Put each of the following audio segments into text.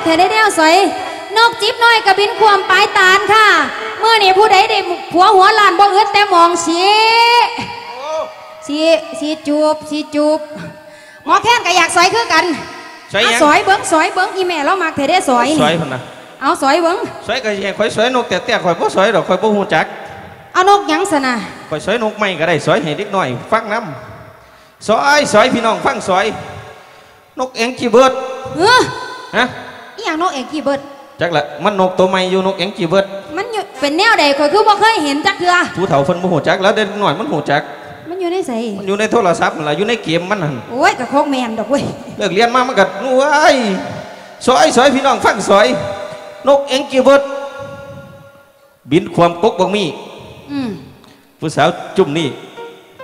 ากแท้ได้แนวสวยนกจิบน้อยกระบินความปลายตาลค่ะ เมื่อนี่ผู้ใดได้ผัวหัวลานบ่อึดแต่มองสีสีสีจูบสีจูบหมอแค้นก็อยากสวยคือกันสวยหอะยังสวยเบิ้งสวยเบิ้งอีแม่เรามากแท้ได้สวยสวยนี่พุ่นน่ะเอาสวยเบิ้งสวยก็สิให้ข่อยสวยนกแต่แต่ข่อยบ่สวยดอกข่อยบ่ฮู้จัก เอานกหยังสนะข่อยสวยนกใหม่ก็ได้สวยให้เด็กน้อยฟังนํสวยสวยพี่น้องฟังสวยนกเอ็งจีเบิร์ดเออฮะ อีหยังนกเอกกี่เบิดจักละมันนกตัวใหม่อยู่นกเอ็งจีเบิร์ดมันอยู่เป็นแนวใดข่อยคือบ่เคยเห็นจักเทื่อผู้เฒ่าเพิ่นบ่ฮู้จักแล้วเด็กน้อยมันฮู้จัก มันอยู่ในไสมันอยู่ในโทรศัพท์นั่นล่ะอยู่ในเกมมันนั่นโอ้ยกะโคกแมนดอกเว้ยเลิกเรียนมามันก็นู้ยสวยสวยพี่น้องฟังสวยนกเอ็งจีเบิร์ดบินความกกบังมี อืมผู้สาวจุ่มนี่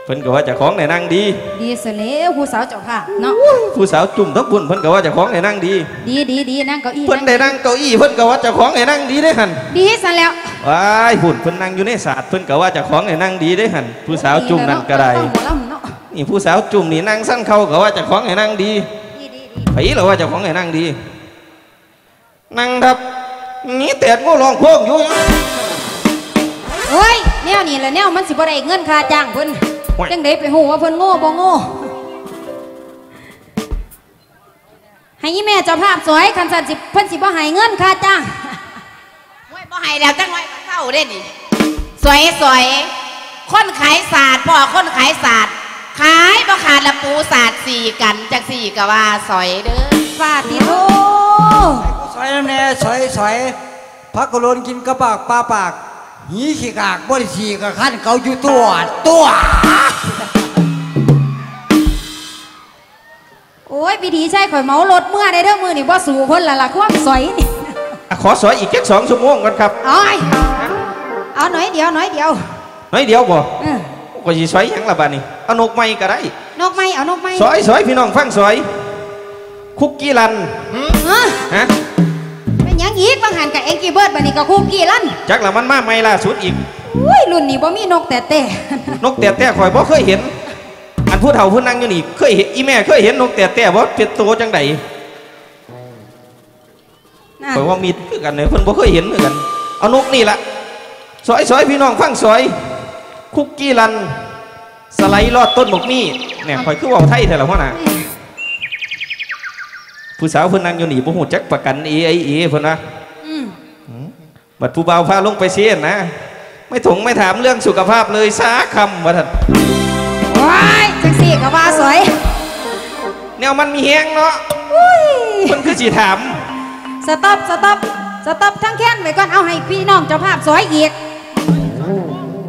เพิ่นก็ว่าเจะของในนั่งดี ดีเสยแล้วผู้สาวเจ้าค่ะเนาะผู้สาวจุ่มทั้งบุญเพิ่นก็ว่าเจะของในนั่งดี ดีดีดีนั่งเก้าอี้เพิ่นได้นั่งเก้าอี้เพิ่นก็ว่าเจะของในนั่งดีได้อหันดีซะแล้วว้ายหุ่นเพิ่นนั่งอยู่ในศาสตร์เพิ่นก็ว่าเจะของในนั่งดีได้อหันผู้สาวจุ่มนั่นก็ได้ต้องหัวลำเนาะนี่ผู้สาวจุ่มนี่นั่งสั้นเขาก็ว่าเจะของในนั่งดีดีดีดีไผเหรอว่าเจะของในนั่งดี นั่งทับนี่แตดงูรองโพงอยู่โอ้ยแนวนี้แหละแนวมันสิบ่ได้เงินค่าจ้างเพิ่น จังได๋ไปฮู้ว่าเพิ่นโง่บ่โง่ให้อีแม่เจ้าภาพสวยคันสันสิเพิ่นสิบ่ให้เงินค่าจ้างมวยบ่ให้แล้วจังไว้ก็เศร้าเด้นี่สวยสวยคนขายศาสตร์พ่อคนขายศาสตร์ขายบ่ขาดละปูศาสตร์สี่กันจากสี่ก็ว่าสวยเด้อฟาดนี่โธสอยน้ำแน่สอยสอยพักกะโลนกินกระปากปลาปาก หีขี้กากบริสีกระขั้นเขาอยู่ตัวตัว โอ้ยวิธีใช้ข่อยเมารถเมื่อได้เด้อมือนี่บ่สู่เพิ่นละล่ะความสวยนี่อะขอสวยอีกแค่สองชั่วโมงก่อนครับเอาไอ้เอาหน่อยเดียวหน่อยเดียวน้อยเดียวบ่เออก็สิสวยหยังล่ะบัดนี้เอานกใหม่ก็ได้นกไม้เอานกไม้สวยสวยพี่น้องฟังสวยคุกกี้รันฮะฮะเป็นหยัง อีกบางหันกับเอ็งกี้เบิร์ดบัดนี้ก็คุกกี้ลั่นจักละมันมาใหม่ล่าสุดอีกอุ้ยรุ่นนี้บ่มีนกแต่แต่นกแต่แต่ข่อยบ่เคยเห็น อันผู้เฒ่าผู้นั่งอยู่นี่เคยเห็นอีแม่เคยเห็นนกแต่แต่บ่เป็นตัวจังใดน่ะข่อยว่ามีคือกันเนี่ยเพิ่นบ่เคยเห็นคือกัน เอานกนี่ล่ะสวยสวยพี่น้องฟังสวยคุกกี้รัน สไลด์ลอดต้นบกมี่เนี่ยข่อยคือเว้าไทยแท้ละพ่อน่ะ ผู้สาวเพิ่นนั่งอยู่นี่บ่ฮู้จักประกัน AIA เพิ่นนะอืมบัดผู้บ่าวพาลงไปเสียนนะ ไม่ถงไม่ถามเรื่องสุขภาพเลยสักคำว่าท่านว้ายจังสี่ก็ว่าสวยแนวมันมีแฮงเนาะอุ้ยมันคือสิถามสต็อปสต็อปสต็อปทั้งแค้นไว้ก่อนเอาให้พี่น้องเจ้าภาพสวยอีก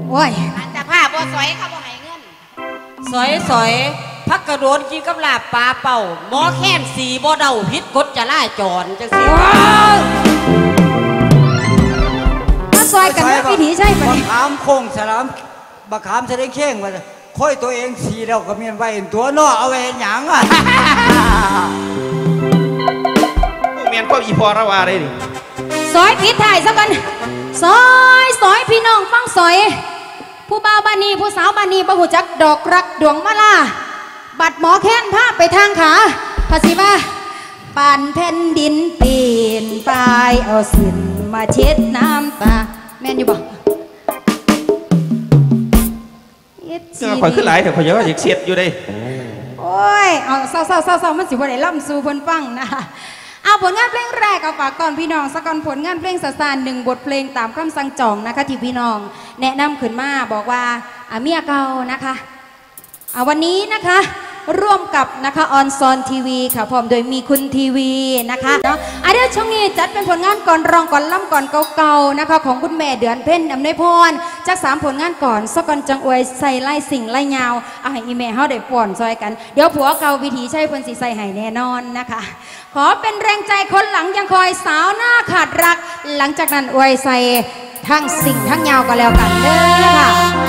โอ้ยอันจะผ้าบ่สวยเขาบ่ให้เงินสอยสอย พักกระโดนกินกับลาบปลาเป่าหมอแค้นสีบ่เดาพิษกฎจราจรจังสิว้าวมาซอยกันนะวิถีใช่ปะบันี่กขามโค้งสลามบักขามแสดงเข่งมาค่อยตัวเองสีแล้วก็เมียนไว้เห็นตัวนอเอาไว้เห็นหยังอะ เมียนก็อีพอระวาได้นี่ซอยผิดถ่ายซะกันซอยซอยพี่น้องฟังซอย ผู้บ่าวบ้านนี้ผู้สาวบ้านนี้บ่หูจักดอกรักดวงมะลา บัดหมอแค้นภาพไปทางขาภาษีว่าป่านแผ่นดินเปลี่ยนไปเอาสินมาเช็ดน้ำตา แม่นอยู่บ่เอ็ดสิข่อยขึ้นหลายแต่ข่อยยังว่าอยากเสียดอยู่เด้โอ้ย เอาเศร้าเศร้าเศร้าเศร้ามันสิบ่ได้ล่ำสู่เพิ่นฟังนะเอาผลงานเพลงแรกเอาฝากก่อนพี่น้องสักก่อนผลงานเพลงสสานหนึ่งบทเพลงตามคำสั่งจองนะคะที่พี่น้อง แนะนำขึ้นมาบอกว่าอาเมียเก่านะคะ เอาวันนี้นะคะ ร่วมกับนะคะออนซอนทีวีค่ะพร้อมโดยมีคุณทีวีนะคะเนาะอะเดี๋ยวช่วงนี้จัดเป็นผลงานก่อนรองก่อนล่ำก่อนเก่าๆนะคะของคุณแม่เดือนเพ่นอำนวยพรจากสามผลงานก่อนสกก่อนจังอวยใส่ไล่สิ่งไล่ยาวเอาให้อีเมลเฮาได้ป่อนซอยกัน เดี๋ยวผัวเก่าวิถีใช่เพิ่นสิใส่ให้แน่นอนนะคะ ขอเป็นแรงใจคนหลังยังคอยสาวหน้าขาดรัก หลังจากนั้นอวยใส่ทั้งสิ่งทั้งยาวก็แล้วกันเด้อค่ะ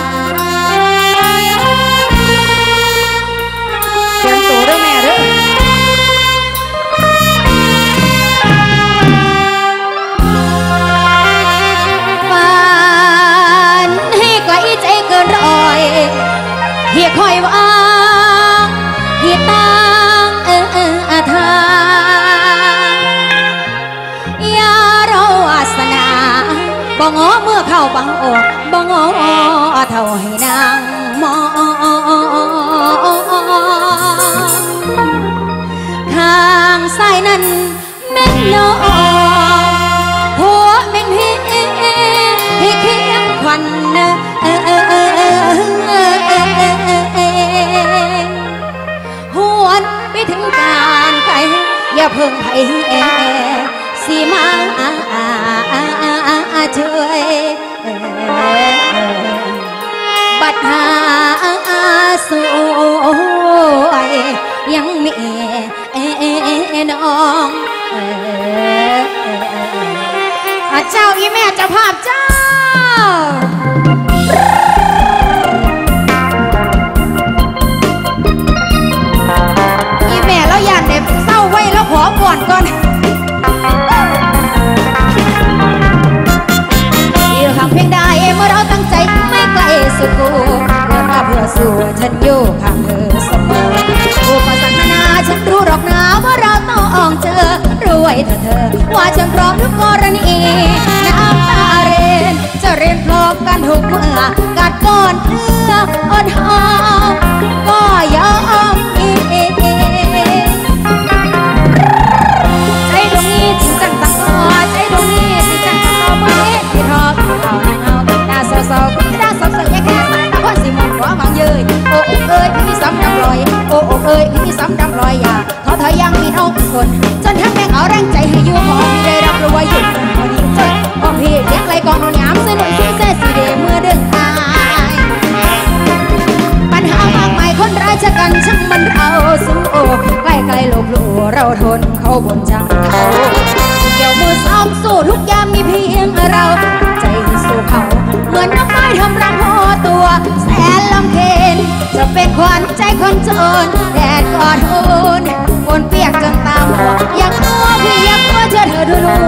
งอเมื่อเข้าบังออกบ่งอเท่าให้นางมองข้างซ้ายนั้นเม็ดนอหัวเม็ดพี่พี่เคียงควันหวนไปถึงการไกลอย่าเพิ่งไผ่สีมา ช่วยบัดหาสวยยังมีน้องเจ้าอีแม่เจ้าภาพเจ้า อยู่ฉันอยู่ข้างเธอเสมออุปสรรคนานาฉันรู้หรอกนะว่าเราต้องเจอรวยเธอเธอ ว่าฉันพร้อมทุกกรณีน้ำตาเรนจะเรียนพร้อมกันทุกเมื่อกัดก้อนเนื้ออ่อนหอม ยโอ้เอ้ยพี่ซ้ำดำลอยโอ้เอ้ยพี่ซ้ำดำลอยอย่าท้อถอยยังมีน้องคนจนทั้งแม่งเอาแรงใจให้อยู่พอพี่ได้รับรู้ว่าหยุดพอดีจนพอพี่เลี้ยงไรกองนอนยามสนุกสู้เส้สีเดเมื่อเดินทางปัญหามากมายคนราชกันช่างมันเราสู้ใกล้ไกลหลบหลู่เราทนเขาบนจัง คนจนแดดกอดโอนฝนเปียกจนตาหัวอยากตัวพี่อยากตัวเจอเธอดูดู